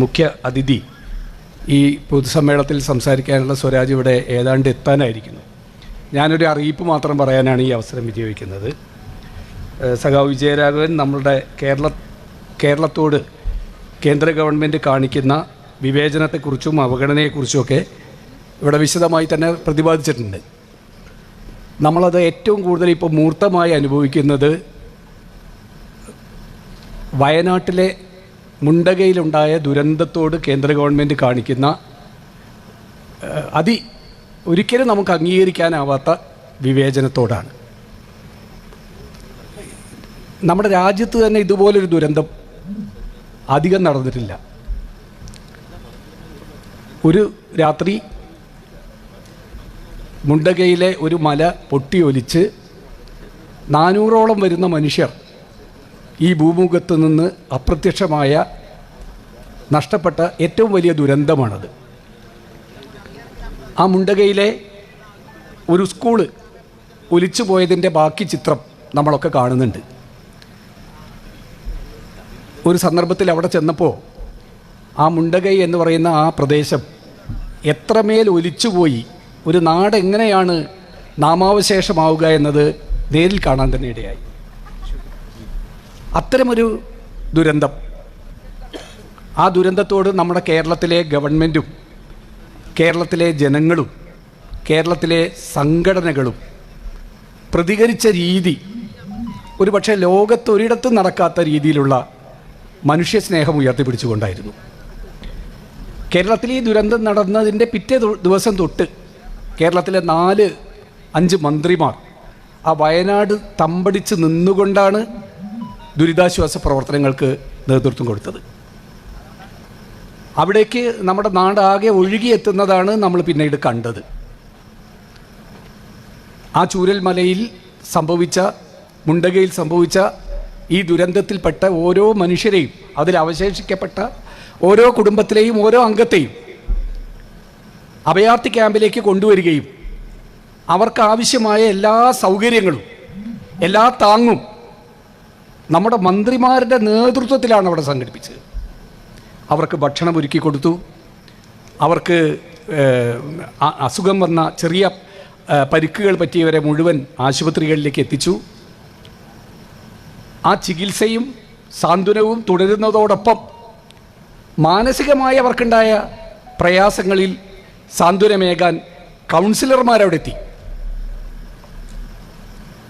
മുഖ്യ അതിഥി ഈ പൊതുസമ്മേളനത്തിൽ സംസാരിക്കാനുള്ള സ്വരാജ് ഇവിടെ ഏതാണ്ട് എത്താനായിരിക്കുന്നു. ഞാനൊരു അറിയിപ്പ് മാത്രം പറയാനാണ് ഈ അവസരം വിനിയോഗിക്കുന്നത്. സഖാവ് വിജയരാഘവൻ നമ്മളുടെ കേരള കേരളത്തോട് കേന്ദ്ര ഗവൺമെന്റ് കാണിക്കുന്ന വിവേചനത്തെക്കുറിച്ചും അവഗണനയെക്കുറിച്ചുമൊക്കെ ഇവിടെ വിശദമായി തന്നെ പ്രതിപാദിച്ചിട്ടുണ്ട്. നമ്മളത് ഏറ്റവും കൂടുതൽ ഇപ്പോൾ മൂർത്തമായി അനുഭവിക്കുന്നത് വയനാട്ടിലെ മുണ്ടകയിലുണ്ടായ ദുരന്തത്തോട് കേന്ദ്ര ഗവൺമെന്റ് കാണിക്കുന്ന അതി ഒരിക്കലും നമുക്ക് അംഗീകരിക്കാനാവാത്ത വിവേചനത്തോടാണ്. നമ്മുടെ രാജ്യത്ത് തന്നെ ഇതുപോലൊരു ദുരന്തം അധികം നടന്നിട്ടില്ല. ഒരു രാത്രി മുണ്ടകയിലെ ഒരു മല പൊട്ടിയൊലിച്ച് നാനൂറോളം വരുന്ന മനുഷ്യർ ഈ ഭൂമുഖത്ത് നിന്ന് അപ്രത്യക്ഷമായ നഷ്ടപ്പെട്ട ഏറ്റവും വലിയ ദുരന്തമാണത്. ആ മുണ്ടകയിലെ ഒരു സ്കൂൾ ഒലിച്ചു പോയതിന്റെ ബാക്കി ചിത്രം നമ്മളൊക്കെ കാണുന്നുണ്ട്. ഒരു സന്ദർഭത്തിൽ അവിടെ ചെന്നപ്പോൾ ആ മുണ്ടകൈ എന്ന് പറയുന്ന ആ പ്രദേശം എത്രമേൽ ഒലിച്ചുപോയി ഒരു നാട് എങ്ങനെയാണ് നാമാവശേഷമാവുക എന്നത് നേരിൽ കാണാൻ തന്നെ ഇടയായി. അത്തരമൊരു ദുരന്തം. ആ ദുരന്തത്തോട് നമ്മുടെ കേരളത്തിലെ ഗവൺമെന്റും കേരളത്തിലെ ജനങ്ങളും കേരളത്തിലെ സംഘടനകളും പ്രതികരിച്ച രീതി ഒരു പക്ഷേ ലോകത്ത് നടക്കാത്ത രീതിയിലുള്ള മനുഷ്യസ്നേഹം ഉയർത്തിപ്പിടിച്ചുകൊണ്ടായിരുന്നു. കേരളത്തിൽ ഈ ദുരന്തം നടന്നതിന്റെ പിറ്റേ ദിവസം തൊട്ട് കേരളത്തിലെ നാല് അഞ്ച് മന്ത്രിമാർ ആ വയനാട് തമ്പടിച്ച് നിന്നുകൊണ്ടാണ് ദുരിതാശ്വാസ പ്രവർത്തനങ്ങൾക്ക് നേതൃത്വം കൊടുത്തത്. അവിടേക്ക് നമ്മുടെ നാടാകെ ഒഴുകിയെത്തുന്നതാണ് നമ്മൾ പിന്നീട് കണ്ടത്. ആ ചൂരൽമലയിൽ സംഭവിച്ച മുണ്ടകയിൽ സംഭവിച്ച ഈ ദുരന്തത്തിൽപ്പെട്ട ഓരോ മനുഷ്യരെയും അതിൽ അവശേഷിക്കപ്പെട്ട ഓരോ കുടുംബത്തിലെയും ഓരോ അംഗത്തെയും അഭയാർത്ഥി ക്യാമ്പിലേക്ക് കൊണ്ടുവരികയും അവർക്ക് ആവശ്യമായ എല്ലാ സൗകര്യങ്ങളും എല്ലാ താങ്ങും നമ്മുടെ മന്ത്രിമാരുടെ നേതൃത്വത്തിലാണ് അവിടെ സംഘടിപ്പിച്ചത്. അവർക്ക് ഭക്ഷണം ഒരുക്കി കൊടുത്തു. അവർക്ക് അസുഖം വന്ന ചെറിയ പരിക്കുകൾ പറ്റിയവരെ മുഴുവൻ ആശുപത്രികളിലേക്ക് എത്തിച്ചു. ആ ചികിത്സയും സാന്ത്വനവും തുടരുന്നതോടൊപ്പം മാനസികമായി അവർക്കുണ്ടായ പ്രയാസങ്ങളിൽ സാന്ത്വനമേകാൻ കൗൺസിലർമാരവിടെ എത്തി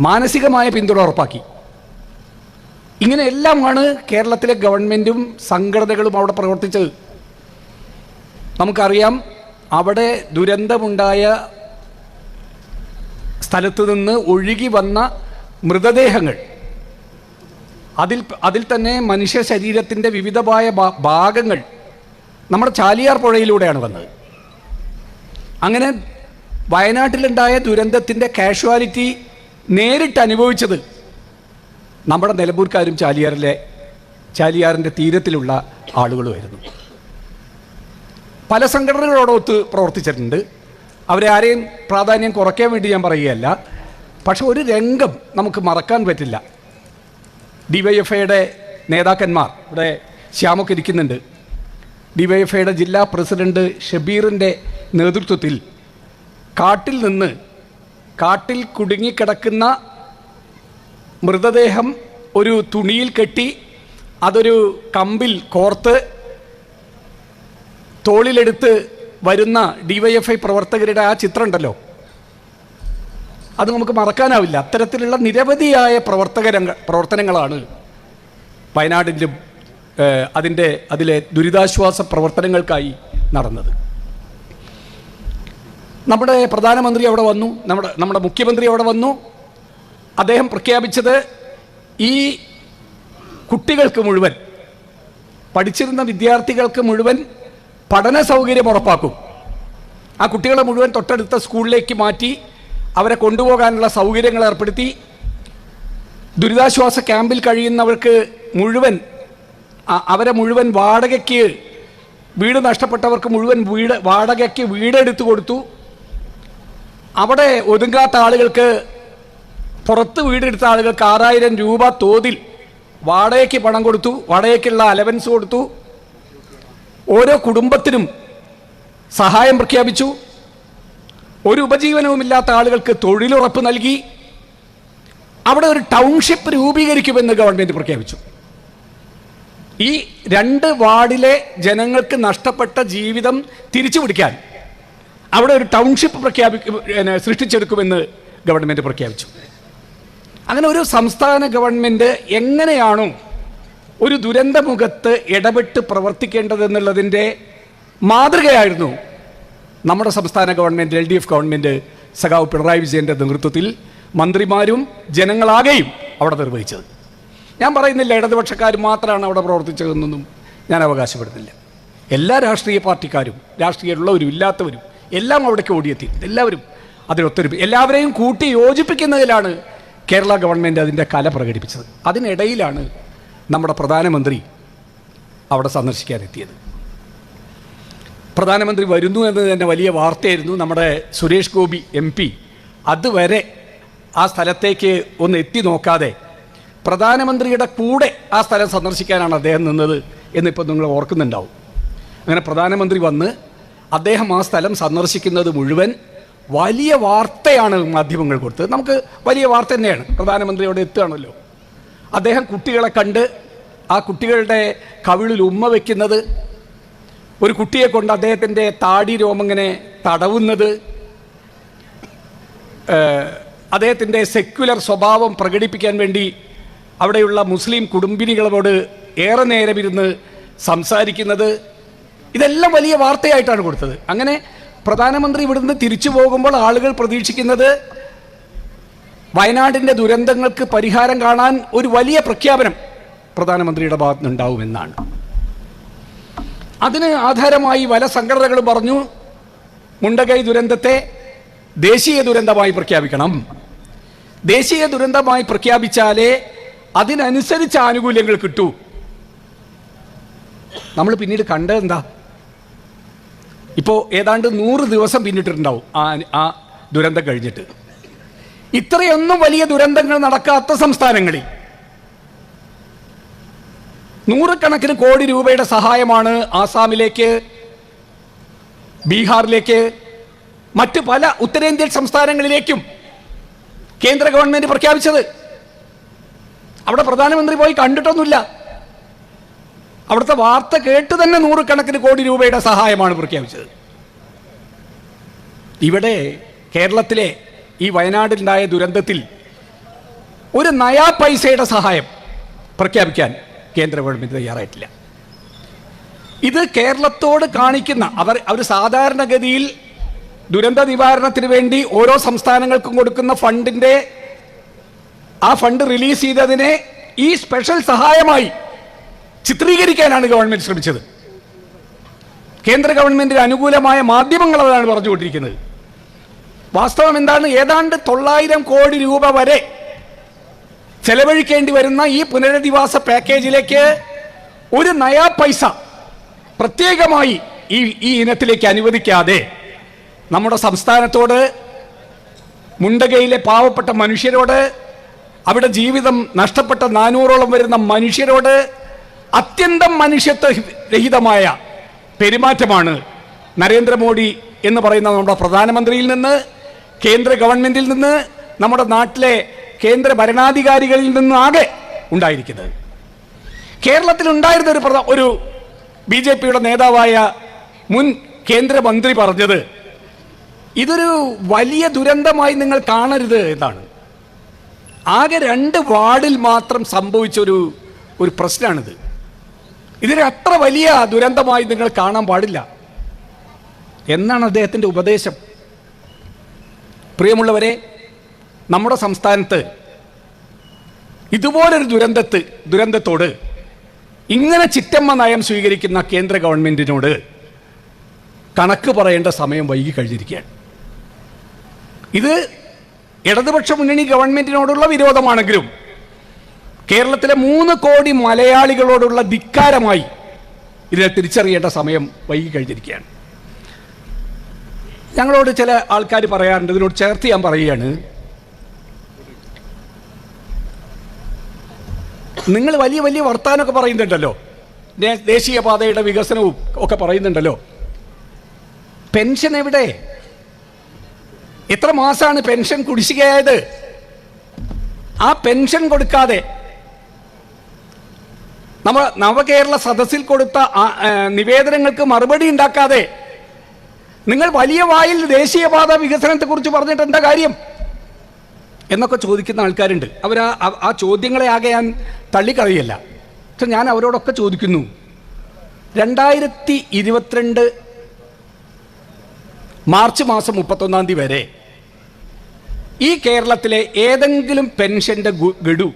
മാനസികമായ പിന്തുണ ഉറപ്പാക്കി. ഇങ്ങനെ എല്ലാമാണ് കേരളത്തിലെ ഗവൺമെന്റും സംഘടനകളും അവിടെ പ്രവർത്തിച്ചത്. നമുക്കറിയാം അവിടെ ദുരന്തമുണ്ടായ സ്ഥലത്ത് നിന്ന് ഒഴുകി വന്ന മൃതദേഹങ്ങൾ. അതിൽ അതിൽ തന്നെ മനുഷ്യ ശരീരത്തിന്റെ വിവിധമായ ഭാഗങ്ങൾ നമ്മുടെ ചാലിയാർ പുഴയിലൂടെയാണ് വന്നത്. അങ്ങനെ വയനാട്ടിലുണ്ടായ ദുരന്തത്തിന്റെ കാഷ്വാലിറ്റി നേരിട്ട് അനുഭവിച്ചത് നമ്മുടെ നിലമ്പൂർക്കാരും ചാലിയാറിലെ ചാലിയാറിന്റെ തീരത്തിലുള്ള ആളുകളുമായിരുന്നു. പല സംഘടനകളോടൊത്ത് പ്രവർത്തിച്ചിട്ടുണ്ട്. അവരെ ആരെയും പ്രാധാന്യം കുറയ്ക്കാൻ വേണ്ടി ഞാൻ പറയുകയല്ല. പക്ഷെ ഒരു രംഗം നമുക്ക് മറക്കാൻ പറ്റില്ല. ഡി വൈ എഫ് ഐയുടെ നേതാക്കന്മാർ ഇവിടെ ശ്യാമൊക്കെ ഇരിക്കുന്നുണ്ട്. ഡി വൈ എഫ് ഐയുടെ ജില്ലാ പ്രസിഡന്റ് ഷബീറിന്റെ നേതൃത്വത്തിൽ കാട്ടിൽ നിന്ന് കാട്ടിൽ കുടുങ്ങിക്കിടക്കുന്ന മൃതദേഹം ഒരു തുണിയിൽ കെട്ടി അതൊരു കമ്പിൽ കോർത്ത് തോളിലെടുത്ത് വരുന്ന ഡിവൈഎഫ്ഐ പ്രവർത്തകരുടെ ആ ചിത്രം ഉണ്ടല്ലോ അത് നമുക്ക് മറക്കാനാവില്ല. അത്തരത്തിലുള്ള നിരവധിയായ പ്രവർത്തക പ്രവർത്തനങ്ങളാണ് വയനാടിലും ഏഹ്, അതിന്റെ അതിലെ ദുരിതാശ്വാസ പ്രവർത്തനങ്ങൾക്കായി നടന്നത്. നമ്മുടെ പ്രധാനമന്ത്രി അവിടെ വന്നു. നമ്മുടെ നമ്മുടെ മുഖ്യമന്ത്രി അവിടെ വന്നു. അദ്ദേഹം പ്രഖ്യാപിച്ചത് ഈ കുട്ടികൾക്ക് മുഴുവൻ പഠിച്ചിരുന്ന വിദ്യാർത്ഥികൾക്ക് മുഴുവൻ പഠന സൗകര്യം ഉറപ്പാക്കും. ആ കുട്ടികളെ മുഴുവൻ തൊട്ടടുത്ത സ്കൂളിലേക്ക് മാറ്റി അവരെ കൊണ്ടുപോകാനുള്ള സൗകര്യങ്ങൾ ഏർപ്പെടുത്തി. ദുരിതാശ്വാസ ക്യാമ്പിൽ കഴിയുന്നവർക്ക് മുഴുവൻ അവരെ മുഴുവൻ വാടകയ്ക്ക് വീട് നഷ്ടപ്പെട്ടവർക്ക് മുഴുവൻ വീട് വാടകയ്ക്ക് വീടെടുത്തു കൊടുത്തു. അവിടെ ഒതുങ്ങാത്ത ആളുകൾക്ക് പുറത്ത് വീടെടുത്ത ആളുകൾക്ക് ആറായിരം രൂപ തോതിൽ വാടകയ്ക്ക് പണം കൊടുത്തു വാടകയ്ക്കുള്ള അലവൻസ് കൊടുത്തു. ഓരോ കുടുംബത്തിനും സഹായം പ്രഖ്യാപിച്ചു. ഒരു ഉപജീവനവുമില്ലാത്ത ആളുകൾക്ക് തൊഴിലുറപ്പ് നൽകി. അവിടെ ഒരു ടൗൺഷിപ്പ് രൂപീകരിക്കുമെന്ന് ഗവൺമെന്റ് പ്രഖ്യാപിച്ചു. ഈ രണ്ട് വാർഡിലെ ജനങ്ങൾക്ക് നഷ്ടപ്പെട്ട ജീവിതം തിരിച്ചു പിടിക്കാൻ അവിടെ ഒരു ടൗൺഷിപ്പ് പ്രഖ്യാപി സൃഷ്ടിച്ചെടുക്കുമെന്ന് ഗവൺമെന്റ് പ്രഖ്യാപിച്ചു. അങ്ങനെ ഒരു സംസ്ഥാന ഗവൺമെന്റ് എങ്ങനെയാണോ ഒരു ദുരന്തമുഖത്ത് ഇടപെട്ട് പ്രവർത്തിക്കേണ്ടതെന്നുള്ളതിന്റെ മാതൃകയായിരുന്നു നമ്മുടെ സംസ്ഥാന government L D F government സഖാവ് പിണറായി വിജയന്റെ നേതൃത്വത്തിൽ മന്ത്രിമാരും ജനങ്ങളാകെയും അവിടെ നിർവഹിച്ചത്. ഞാൻ പറയുന്നില്ല ഇടതുപക്ഷക്കാർ മാത്രമാണ് അവിടെ പ്രവർത്തിച്ചതെന്നൊന്നും ഞാൻ അവകാശപ്പെടുന്നില്ല. എല്ലാ രാഷ്ട്രീയ പാർട്ടിക്കാരും രാഷ്ട്രീയമുള്ളവരും ഇല്ലാത്തവരും എല്ലാം അവിടേക്ക് ഓടിയെത്തി. എല്ലാവരും അതിലൊത്തൊരു എല്ലാവരെയും കൂട്ടി യോജിപ്പിക്കുന്നതിലാണ് കേരള ഗവൺമെന്റ് അതിന്റെ കല പ്രകടിപ്പിച്ചത്. അതിനിടയിലാണ് നമ്മുടെ പ്രധാനമന്ത്രി അവിടെ സന്ദർശിക്കാനെത്തിയത്. പ്രധാനമന്ത്രി വരുന്നു എന്നത് തന്നെ വലിയ വാർത്തയായിരുന്നു. നമ്മുടെ സുരേഷ് ഗോപി എം പി അതുവരെ ആ സ്ഥലത്തേക്ക് ഒന്ന് എത്തി നോക്കാതെ പ്രധാനമന്ത്രിയുടെ കൂടെ ആ സ്ഥലം സന്ദർശിക്കാനാണ് അദ്ദേഹം നിന്നത് എന്നിപ്പോൾ നിങ്ങൾ ഓർക്കുന്നുണ്ടാവും. അങ്ങനെ പ്രധാനമന്ത്രി വന്ന് അദ്ദേഹം ആ സ്ഥലം സന്ദർശിക്കുന്നത് മുഴുവൻ വലിയ വാർത്തയാണ് മാധ്യമങ്ങൾ കൊടുത്തത്. നമുക്ക് വലിയ വാർത്ത തന്നെയാണ്. പ്രധാനമന്ത്രി അവിടെ എത്തുകയാണല്ലോ. അദ്ദേഹം കുട്ടികളെ കണ്ട് ആ കുട്ടികളുടെ കവിളിൽ ഉമ്മ വയ്ക്കുന്നത് ഒരു കുട്ടിയെ കൊണ്ട് അദ്ദേഹത്തിന്റെ താടി രോമങ്ങനെ തടവുന്നത് അദ്ദേഹത്തിന്റെ സെക്യുലർ സ്വഭാവം പ്രകടിപ്പിക്കാൻ വേണ്ടി അവിടെയുള്ള മുസ്ലിം കുടുംബിനികളോട് ഏറെ നേരം ഇരുന്ന് സംസാരിക്കുന്നത് ഇതെല്ലാം വലിയ വാർത്തയായിട്ടാണ് കൊടുത്തത്. അങ്ങനെ പ്രധാനമന്ത്രി ഇവിടുന്ന് തിരിച്ചു പോകുമ്പോൾ ആളുകൾ പ്രതീക്ഷിക്കുന്നത് വയനാടിന്റെ ദുരന്തങ്ങൾക്ക് പരിഹാരം കാണാൻ ഒരു വലിയ പ്രഖ്യാപനം പ്രധാനമന്ത്രിയുടെ ഭാഗത്ത് നിന്നുണ്ടാവുമെന്നാണ് അതിന് ആധാരമായി പല സംഘടനകൾ പറഞ്ഞു മുണ്ടകൈ ദുരന്തത്തെ ദേശീയ ദുരന്തമായി പ്രഖ്യാപിക്കണം. ദേശീയ ദുരന്തമായി പ്രഖ്യാപിച്ചാലേ അതിനനുസരിച്ച് ആനുകൂല്യങ്ങൾ കിട്ടൂ. നമ്മൾ പിന്നീട് കണ്ടത് എന്താ ഇപ്പോൾ ഏതാണ്ട് നൂറ് ദിവസം പിന്നിട്ടിട്ടുണ്ടാവും ആ ആ ദുരന്തം കഴിഞ്ഞിട്ട്. ഇത്രയൊന്നും വലിയ ദുരന്തങ്ങൾ നടക്കാത്ത സംസ്ഥാനങ്ങളിൽ. നൂറുകണക്കിന് കോടി രൂപയുടെ സഹായമാണ് ആസാമിലേക്ക് ബീഹാറിലേക്ക് മറ്റ് പല ഉത്തരേന്ത്യൻ സംസ്ഥാനങ്ങളിലേക്കും കേന്ദ്ര ഗവൺമെന്റ് പ്രഖ്യാപിച്ചത്. അവിടെ പ്രധാനമന്ത്രി പോയി കണ്ടിട്ടൊന്നുമില്ല. അവിടുത്തെ വാർത്ത കേട്ട് തന്നെ നൂറുകണക്കിന് കോടി രൂപയുടെ സഹായമാണ് പ്രഖ്യാപിച്ചത്. ഇവിടെ കേരളത്തിലെ ഈ വയനാടിലുണ്ടായ ദുരന്തത്തിൽ ഒരു നയാ പൈസയുടെ സഹായം പ്രഖ്യാപിക്കാൻ കേന്ദ്ര ഗവൺമെന്റ് തയ്യാറായിട്ടില്ല. ഇത് കേരളത്തോട് കാണിക്കുന്ന അവർ അവർ സാധാരണഗതിയിൽ ദുരന്ത നിവാരണത്തിന് വേണ്ടി ഓരോ സംസ്ഥാനങ്ങൾക്കും കൊടുക്കുന്ന ഫണ്ടിന്റെ ആ ഫണ്ട് റിലീസ് ചെയ്തതിനെ ഈ സ്പെഷ്യൽ സഹായമായി ചിത്രീകരിക്കാനാണ് ഗവൺമെന്റ് ശ്രമിച്ചത്. കേന്ദ്ര ഗവൺമെന്റിന് അനുകൂലമായ മാധ്യമങ്ങൾ അതാണ് പറഞ്ഞുകൊണ്ടിരിക്കുന്നത്. വാസ്തവം എന്താണ്? ഏതാണ്ട് തൊള്ളായിരം കോടി രൂപ വരെ ചെലവഴിക്കേണ്ടി വരുന്ന ഈ പുനരധിവാസ പാക്കേജിലേക്ക് ഒരു നയാ പൈസ പ്രത്യേകമായി ഈ ഈ ഇനത്തിലേക്ക് അനുവദിക്കാതെ നമ്മുടെ സംസ്ഥാനത്തോട് മുണ്ടകയിലെ പാവപ്പെട്ട മനുഷ്യരോട് അവിടെ ജീവിതം നഷ്ടപ്പെട്ട നാനൂറോളം വരുന്ന മനുഷ്യരോട് അത്യന്തം മനുഷ്യത്വ രഹിതമായ പെരുമാറ്റമാണ് നരേന്ദ്രമോദി എന്ന് പറയുന്ന നമ്മുടെ പ്രധാനമന്ത്രിയിൽ നിന്ന് കേന്ദ്ര ഗവൺമെന്റിൽ നിന്ന് നമ്മുടെ നാട്ടിലെ കേന്ദ്ര ഭരണാധികാരികളിൽ നിന്ന് ആകെ ഉണ്ടായിരിക്കുന്നത്. കേരളത്തിൽ ഉണ്ടായിരുന്ന ഒരു ഒരു ബി ജെ പിയുടെ നേതാവായ മുൻ കേന്ദ്രമന്ത്രി പറഞ്ഞത് ഇതൊരു വലിയ ദുരന്തമായി നിങ്ങൾ കാണരുത് എന്നാണ്. ആകെ രണ്ട് വാർഡിൽ മാത്രം സംഭവിച്ച ഒരു ഒരു പ്രശ്നമാണിത്. ഇതിനെ അത്ര വലിയ ദുരന്തമായി നിങ്ങൾ കാണാൻ പാടില്ല. എന്നാണ് അദ്ദേഹത്തിന്റെ ഉപദേശം. പ്രിയമുള്ളവരെ നമ്മുടെ സംസ്ഥാനത്ത് ഇതുപോലൊരു ദുരന്തത്ത് ദുരന്തത്തോട് ഇങ്ങനെ ചിറ്റമ്മ നയം സ്വീകരിക്കുന്ന കേന്ദ്ര ഗവൺമെന്റിനോട് കണക്ക് പറയേണ്ട സമയം വൈകി കഴിഞ്ഞിരിക്കുകയാണ്. ഇത് ഇടതുപക്ഷ മുന്നണി ഗവൺമെന്റിനോടുള്ള വിരോധമാണെങ്കിലും കേരളത്തിലെ മൂന്ന് കോടി മലയാളികളോടുള്ള ധിക്കാരമായി ഇതിനെ തിരിച്ചറിയേണ്ട സമയം വൈകി കഴിഞ്ഞിരിക്കുകയാണ്. ഞങ്ങളോട് ചില ആൾക്കാർ പറയാറുണ്ട് ഇതിനോട് ചേർത്ത് ഞാൻ പറയുകയാണ്. നിങ്ങൾ വലിയ വലിയ വർത്താനമൊക്കെ പറയുന്നുണ്ടല്ലോ. ദേശീയപാതയുടെ വികസനവും ഒക്കെ പറയുന്നുണ്ടല്ലോ. പെൻഷൻ എവിടെ? എത്ര മാസമാണ് പെൻഷൻ കുടിശ്ശികയായത്? ആ പെൻഷൻ കൊടുക്കാതെ നമ്മ നവകേരള സദസ്സിൽ കൊടുത്ത നിവേദനങ്ങൾക്ക് മറുപടി ഉണ്ടാക്കാതെ നിങ്ങൾ വലിയ വായിൽ ദേശീയപാത വികസനത്തെക്കുറിച്ച് പറഞ്ഞിട്ട് എന്താ കാര്യം? എന്നൊക്കെ ചോദിക്കുന്ന ആൾക്കാരുണ്ട്. അവർ ആ ചോദ്യങ്ങളെ ആകെ ഞാൻ തള്ളിക്കളയല്ല. പക്ഷെ ഞാൻ അവരോടൊക്കെ ചോദിക്കുന്നു. രണ്ടായിരത്തി ഇരുപത്തിരണ്ട് മാർച്ച് മാസം മുപ്പത്തൊന്നാം തീയതി വരെ ഈ കേരളത്തിലെ ഏതെങ്കിലും പെൻഷന്റെ ഗഡു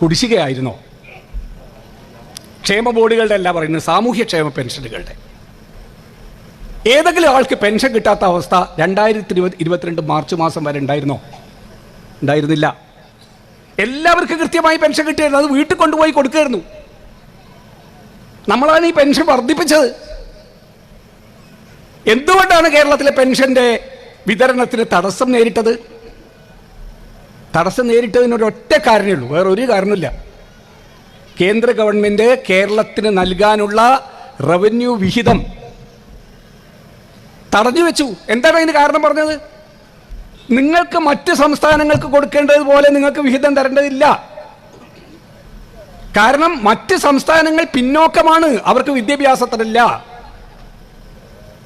കുടിശ്ശികയായിരുന്നോ? ക്ഷേമ ബോർഡുകളുടെ അല്ല പറയുന്നത് സാമൂഹ്യ ക്ഷേമ പെൻഷനുകളുടെ. ഏതെങ്കിലും ആൾക്ക് പെൻഷൻ കിട്ടാത്ത അവസ്ഥ രണ്ടായിരത്തി ഇരുപത് ഇരുപത്തിരണ്ട് മാർച്ച് മാസം വരെ ഉണ്ടായിരുന്നോ? ഉണ്ടായിരുന്നില്ല. എല്ലാവർക്കും കൃത്യമായി പെൻഷൻ കിട്ടിയായിരുന്നു. അത് വീട്ടിൽ കൊണ്ടുപോയി കൊടുക്കായിരുന്നു. നമ്മളാണ് ഈ പെൻഷൻ വർദ്ധിപ്പിച്ചത്. എന്തുകൊണ്ടാണ് കേരളത്തിലെ പെൻഷന്റെ വിതരണത്തിന് തടസ്സം നേരിട്ടത്? തടസ്സം നേരിട്ടതിനൊരൊറ്റ കാരണമേ ഉള്ളൂ. വേറെ ഒരു കാരണമില്ല കേന്ദ്ര ഗവൺമെന്റ് കേരളത്തിന് നൽകാനുള്ള റവന്യൂ വിഹിതം തടഞ്ഞു വെച്ചു. എന്താണ് അതിന് കാരണം പറഞ്ഞത്? നിങ്ങൾക്ക് മറ്റ് സംസ്ഥാനങ്ങൾക്ക് കൊടുക്കേണ്ടതുപോലെ നിങ്ങൾക്ക് വിഹിതം തരേണ്ടതില്ല. കാരണം മറ്റ് സംസ്ഥാനങ്ങൾ പിന്നോക്കമാണ്. അവർക്ക് വിദ്യാഭ്യാസത്തിനില്ല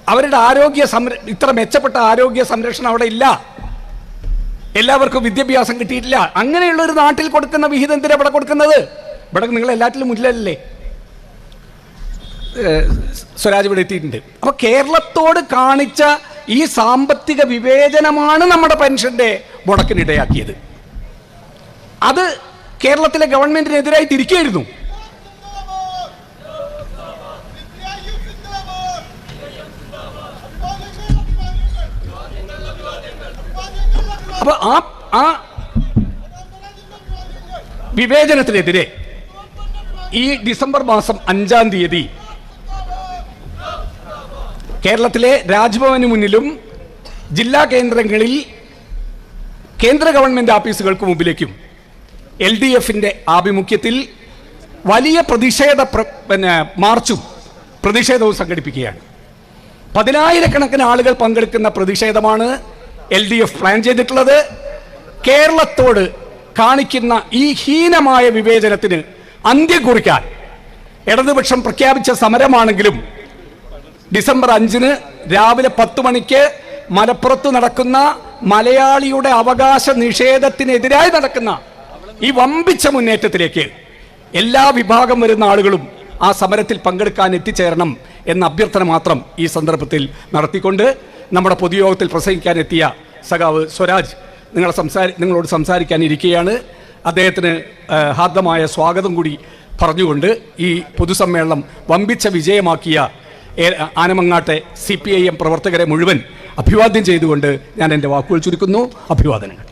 അവരുടെ ആരോഗ്യ സംര ഇത്ര മെച്ചപ്പെട്ട ആരോഗ്യ സംരക്ഷണം അവിടെ ഇല്ല. എല്ലാവർക്കും വിദ്യാഭ്യാസം കിട്ടിയിട്ടില്ല. അങ്ങനെയുള്ള ഒരു നാട്ടിൽ കൊടുക്കുന്ന വിഹിതം എന്തിനാണ് അവിടെ കൊടുക്കുന്നത്? ഇവിടെ നിങ്ങൾ എല്ലാറ്റിലും മുന്നിലല്ലേ? സ്വരാജ് ഇവിടെ എത്തിയിട്ടുണ്ട്. അപ്പൊ കേരളത്തോട് കാണിച്ച ഈ സാമ്പത്തിക വിവേചനമാണ് നമ്മുടെ പെൻഷന്റെ മുടക്കിനിടയാക്കിയത് അത് കേരളത്തിലെ ഗവൺമെന്റിനെതിരായി തിരിക്കുകയായിരുന്നു. അപ്പൊ ആ ആ വിവേചനത്തിനെതിരെ ഈ ഡിസംബർ മാസം അഞ്ചാം തീയതി കേരളത്തിലെ രാജ്ഭവന് മുന്നിലും ജില്ലാ കേന്ദ്രങ്ങളിൽ കേന്ദ്ര ഗവൺമെന്റ് ഓഫീസുകൾക്ക് മുമ്പിലേക്കും എൽ ഡി എഫിന്റെ ആഭിമുഖ്യത്തിൽ വലിയ പ്രതിഷേധ പ്ര- പിന്നെ മാർച്ചും പ്രതിഷേധവും സംഘടിപ്പിക്കുകയാണ്. പതിനായിരക്കണക്കിന് ആളുകൾ പങ്കെടുക്കുന്ന പ്രതിഷേധമാണ് എൽ ഡി എഫ് പ്ലാൻ ചെയ്തിട്ടുള്ളത്. കേരളത്തോട് കാണിക്കുന്ന ഈ ഹീനമായ വിവേചനത്തിന് അന്ത്യം കുറിക്കാൻ. ഇടതുപക്ഷം പ്രഖ്യാപിച്ച സമരമാണെങ്കിലും ഡിസംബർ അഞ്ചിന് രാവിലെ പത്ത് മണിക്ക് മലപ്പുറത്ത് നടക്കുന്ന മലയാളിയുടെ അവകാശ നിഷേധത്തിനെതിരായി നടക്കുന്ന ഈ വമ്പിച്ച മുന്നേറ്റത്തിലേക്ക് എല്ലാ വിഭാഗം വരുന്ന ആളുകളും ആ സമരത്തിൽ പങ്കെടുക്കാൻ എത്തിച്ചേരണം എന്ന അഭ്യർത്ഥന മാത്രം ഈ സന്ദർഭത്തിൽ നടത്തിക്കൊണ്ട് നമ്മുടെ പൊതുയോഗത്തിൽ പ്രസംഗിക്കാൻ എത്തിയ സഖാവ് സ്വരാജ് നിങ്ങളെ സംസാരി നിങ്ങളോട് സംസാരിക്കാൻ ഇരിക്കുകയാണ്. അദ്ദേഹത്തിന് ഹാർദമായ സ്വാഗതം കൂടി പറഞ്ഞുകൊണ്ട് ഈ പൊതുസമ്മേളനം വമ്പിച്ച വിജയമാക്കിയ ആനമങ്ങാട്ടെ സി പി ഐ എം പ്രവർത്തകരെ മുഴുവൻ അഭിവാദ്യം ചെയ്തുകൊണ്ട് ഞാൻ എന്റെ വാക്കുകൾ ചുരുക്കുന്നു. അഭിവാദനങ്ങൾ.